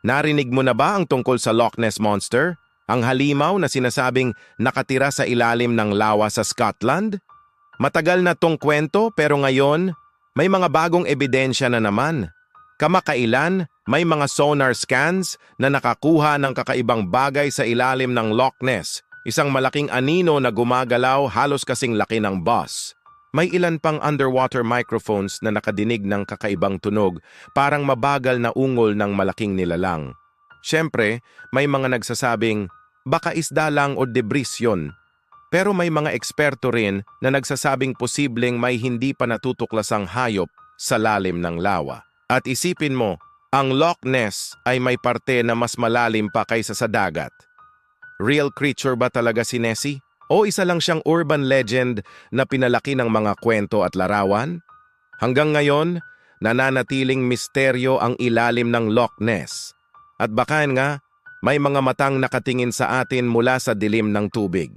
Narinig mo na ba ang tungkol sa Loch Ness Monster? Ang halimaw na sinasabing nakatira sa ilalim ng lawa sa Scotland? Matagal na tong kwento pero ngayon, may mga bagong ebidensya na naman. Kamakailan, may mga sonar scans na nakakuha ng kakaibang bagay sa ilalim ng Loch Ness, isang malaking anino na gumagalaw halos kasing laki ng bus. May ilan pang underwater microphones na nakadinig ng kakaibang tunog, parang mabagal na ungol ng malaking nilalang. Siyempre, may mga nagsasabing, baka isda lang o debris yun. Pero may mga eksperto rin na nagsasabing posibleng may hindi pa natutuklasang hayop sa lalim ng lawa. At isipin mo, ang Loch Ness ay may parte na mas malalim pa kaysa sa dagat. Real creature ba talaga si Nessie? O isa lang siyang urban legend na pinalaki ng mga kwento at larawan? Hanggang ngayon, nananatiling misteryo ang ilalim ng Loch Ness. At baka nga, may mga matang nakatingin sa atin mula sa dilim ng tubig.